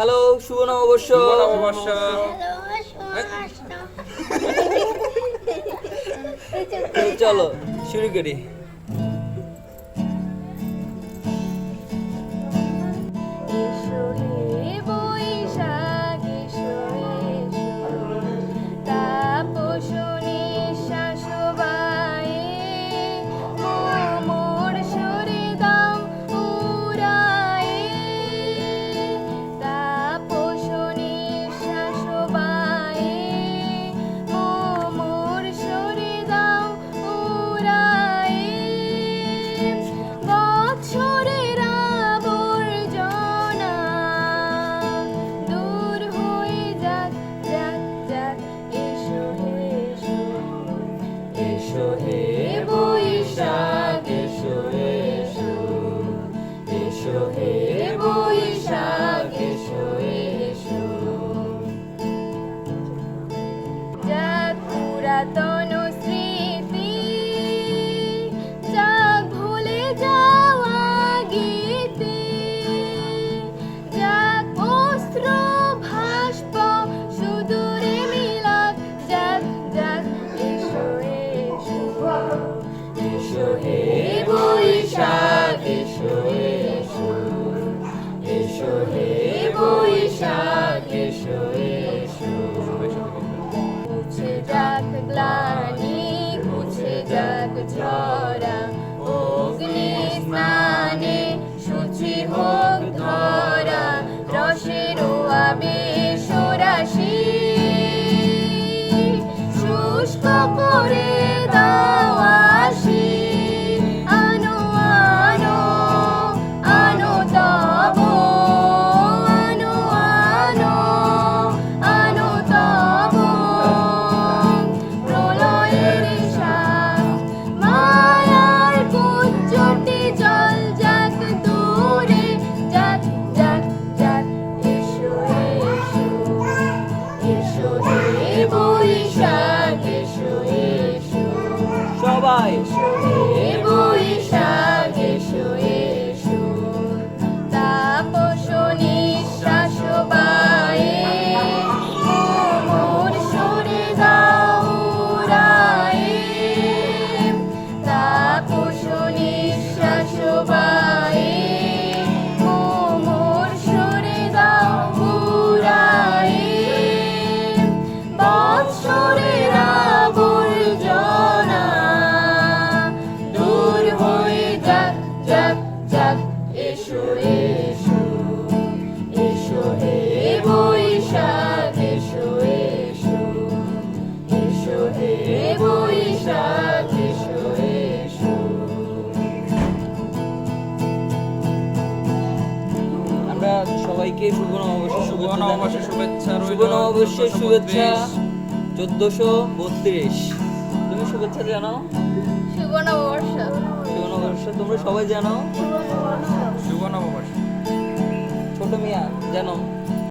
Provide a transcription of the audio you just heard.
Hello শুভ নববর্ষ। নববর্ষ। চলো শুরু করি। live 倒也是 সবাইকে শুভ নববর্ষের শুভ নববর্ষের শুভেচ্ছা শুভ নববর্ষের শুভেচ্ছা চোদ্দশো বত্রিশ। তুমি শুভেচ্ছা জানাও? শুভ নববর্ষ। শুভ নববর্ষ। তোমরা সবাই জানাও? শুভ নববর্ষ। ছোট মিয়া জানো